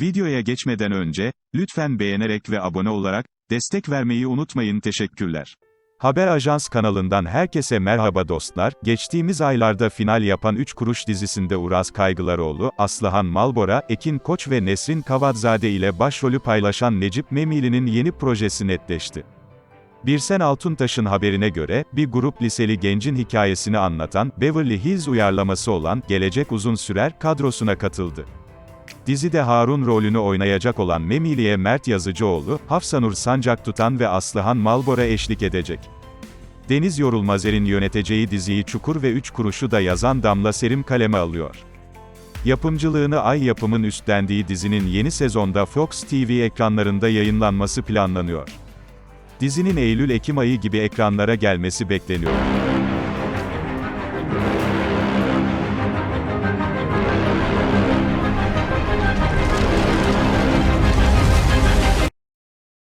Videoya geçmeden önce, lütfen beğenerek ve abone olarak, destek vermeyi unutmayın teşekkürler. Haber Ajans kanalından herkese merhaba dostlar. Geçtiğimiz aylarda final yapan 3 Kuruş dizisinde Uraz Kaygılaroğlu, Aslıhan Malbora, Ekin Koç ve Nesrin Kavatzade ile başrolü paylaşan Necip Memili'nin yeni projesi netleşti. Birsen Altuntaş'ın haberine göre, bir grup liseli gencin hikayesini anlatan, Beverly Hills uyarlaması olan, Gelecek Uzun Sürer, kadrosuna katıldı. Dizide Harun rolünü oynayacak olan Memili'ye Mert Yazıcıoğlu, Hafsanur Sancak tutan ve Aslıhan Malbora eşlik edecek. Deniz Yorulmazer'in yöneteceği diziyi Çukur ve Üç Kuruş'u da yazan Damla Serim kaleme alıyor. Yapımcılığını Ay Yapım'ın üstlendiği dizinin yeni sezonda Fox TV ekranlarında yayınlanması planlanıyor. Dizinin Eylül-Ekim ayı gibi ekranlara gelmesi bekleniyor.